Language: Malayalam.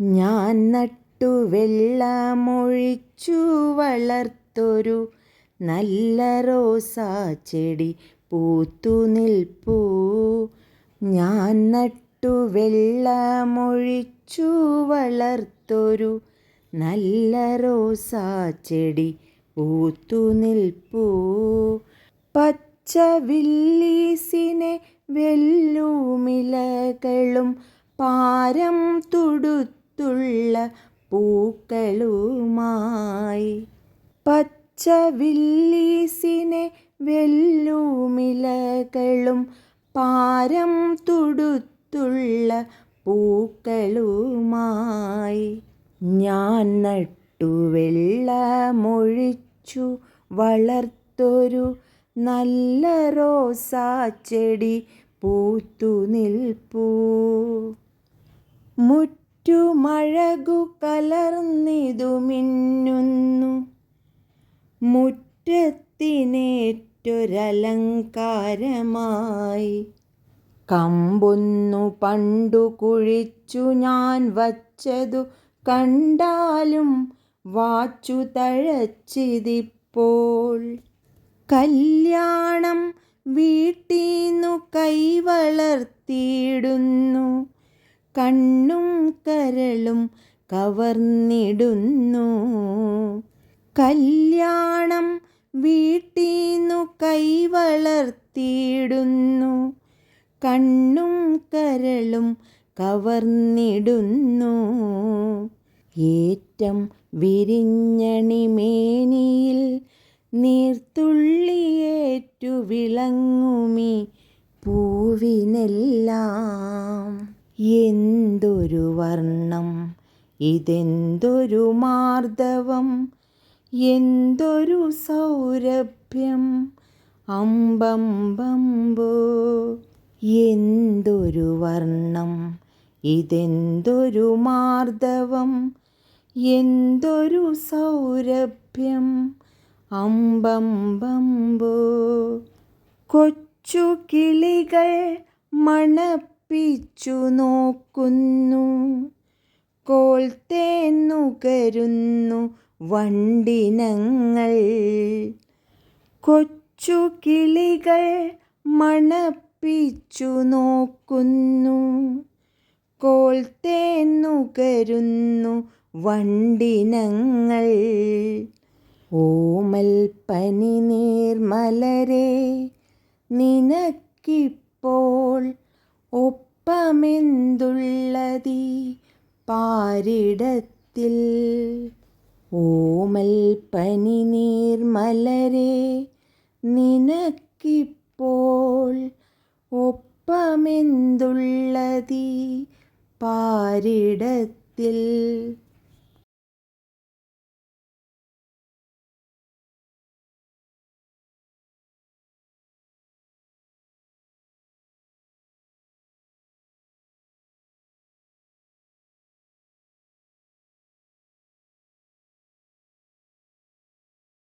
ഞാൻ നട്ടു വെള്ളമൊഴിച്ചു വളർത്തൊരു നല്ല റോസാ ചെടി പൂത്തു നിൽപ്പൂ. ഞാൻ നട്ടു വെള്ളമൊഴിച്ചു വളർത്തൊരു നല്ല റോസാ ചെടി പൂത്തു നിൽപ്പൂ. പച്ച വില്ലീസിനെ വെല്ലുമിലകളും പാരം തുടുത്തുള്ള പൂക്കളുമായി പച്ച വില്ലീസിനെ വെല്ലുമിലകളും പാരം തുടുത്തുള്ള പൂക്കളുമായി ഞാൻ നട്ടു വെള്ളമൊഴിച്ചു വളർത്തൊരു നല്ല റോസാ ചെടി പൂത്തു നിൽപ്പൂ. മുറ്റുമഴകു കലർന്നിതു മിന്നുന്നു. മുറ്റത്തിനേറ്റൊരലങ്കാരമായി. കമ്പൊന്നു പണ്ടു കുഴിച്ചു ഞാൻ വച്ചതു കണ്ടാലും വാച്ചു തഴച്ചിതിപ്പോൾ. കല്യാണം വീട്ടീന്നു കൈവളർത്തിയിടുന്നു കണ്ണും കരളും കവർന്നിടുന്നു. കല്യാണം വീട്ടീന്നു കൈവളർത്തിയിടുന്നു കണ്ണും കരളും കവർന്നിടുന്നു. ഏറ്റം വിരിഞ്ഞണിമേനിയിൽ നീർത്തുള്ളിയേറ്റു വിളങ്ങുമി പൂവിനെല്ലാം. എന്തൊരു വർണം ഇതെന്തൊരു മാർദ്ദവം എന്തൊരു സൗരഭ്യം അമ്പമ്പമ്പോ എന്തൊരു വർണം ഇതെന്തൊരു മാർദ്ദവം എന്തൊരു സൗരഭ്യം അമ്പമ്പമ്പോ കൊച്ചു കിളികൾ മണപ്പിച്ചു നോക്കുന്നു. കോൽത്തേന്നുകരുന്നു വണ്ടിനങ്ങൾ. കൊച്ചു കിളികൾ മണപ്പിച്ചു നോക്കുന്നു. കോൽത്തേന്നുകരുന്നു വണ്ടിനങ്ങൾ. ഓമൽ പനി നീർമലരെ നിനക്കിപ്പോൾ ഒപ്പമെന്തുള്ളതി പാരിടത്തിൽ? ഓമൽ പനി നീർമലരെ നിനക്കിപ്പോൾ ഒപ്പമെന്തുള്ളതി പാരിടത്തിൽ?